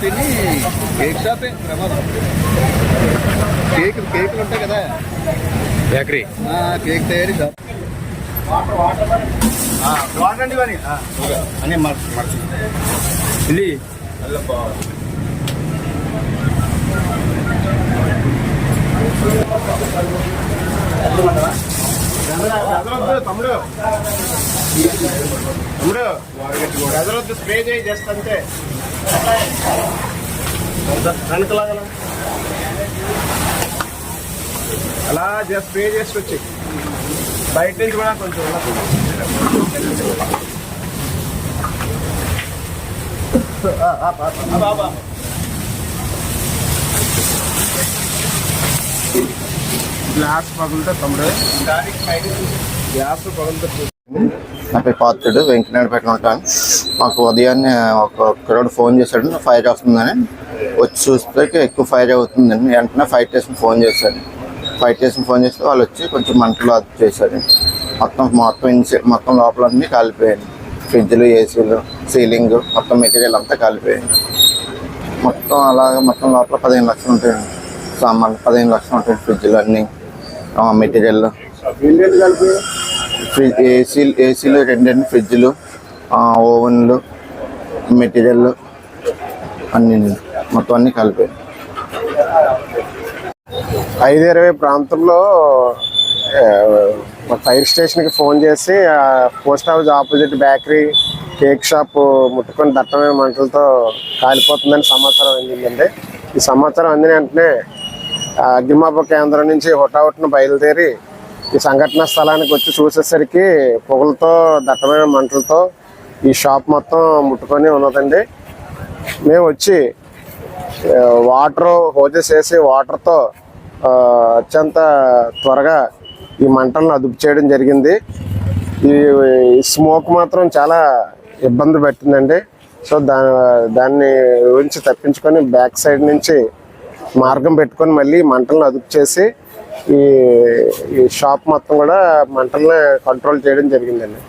తిని కేక్ షాపే ప్రమాదం కేక్ కేకులు ఉంటాయి కదా. బేకరీ. ఆ, కేక్ తయారీ షాప్ వాడండి మరి. అని మర్చి ఇది తమ్ముడు. తమ్ముడు స్ప్రే చేయి జస్ట్ అంతే. వెనకలాగా అలా జస్ట్ స్ప్రే చేసి వచ్చి. బయట నుంచి కూడా కొంచెం ఆ. గ్లాస్ పగులుతా తమ్ముడు. గ్లాస్ పగులుతా. నా పేరు పాత్రుడు పెట్టిన ఉంటాను. మాకు ఉదయాన్నే ఒక కుర్రాడు ఫోన్ చేశాడు ఫైర్ వస్తుందని వచ్చి చూస్తే ఎక్కువ ఫైర్ అవుతుందని వెంటనే ఫైర్ స్టేషన్ ఫోన్ చేశాడు ఫైర్ స్టేషన్ ఫోన్ చేస్తే వాళ్ళు వచ్చి కొంచెం మంటలు అది చేశారు. మొత్తం మొత్తం ఇన్సే మొత్తం లోపల అన్నీ కాలిపోయాయి. ఫ్రిడ్జ్లు ఏసీలు సీలింగ్ మొత్తం మెటీరియల్ అంతా కాలిపోయాయి మొత్తం అలాగే మొత్తం లోపల పదిహేను లక్షలు ఉంటాయండి సామాన్లు పదిహేను లక్షలు ఉంటాయి ఫ్రిడ్జ్లు అన్నీ మెటీరియల్. కలిపి ఫ్రిడ్జ్ ఏసీలు ఏసీలు రెండండి ఫ్రిడ్జ్లు ఓవెన్లు మెటీరియల్ అన్ని మొత్తం అన్నీ కలిపాయి. ఐదు ఇరవై ప్రాంతంలో మా ఫైర్ స్టేషన్కి ఫోన్ చేసి post office opposite bakery cake shop ముట్టుకొని దట్టమైన మంటలతో కాలిపోతుందని సమాచారం అందిందండి. ఈ సమాచారం అందిన వెంటనే ఆ, అగ్నిమాపక కేంద్రం నుంచి హుటాహుట్ను బయలుదేరి ఈ సంఘటన స్థలానికి వచ్చి చూసేసరికి పొగలతో దట్టమైన మంటలతో ఈ షాప్ మొత్తం ముట్టుకొని ఉన్నదండి. మేము వచ్చి వాటర్ హోజెస్ వేసి వాటర్తో అత్యంత త్వరగా ఈ మంటలను అదుపు చేయడం జరిగింది. ఈ స్మోక్ మాత్రం చాలా ఇబ్బంది పెట్టిందండి. సో దా దాన్ని గురించి తప్పించుకొని బ్యాక్ సైడ్ నుంచి మార్గం పెట్టుకొని మళ్ళీ మంటలను అదుపు చేసి ఈ షాప్ మొత్తం కూడా మంటల్ని కంట్రోల్ చేయడం జరిగిందండి.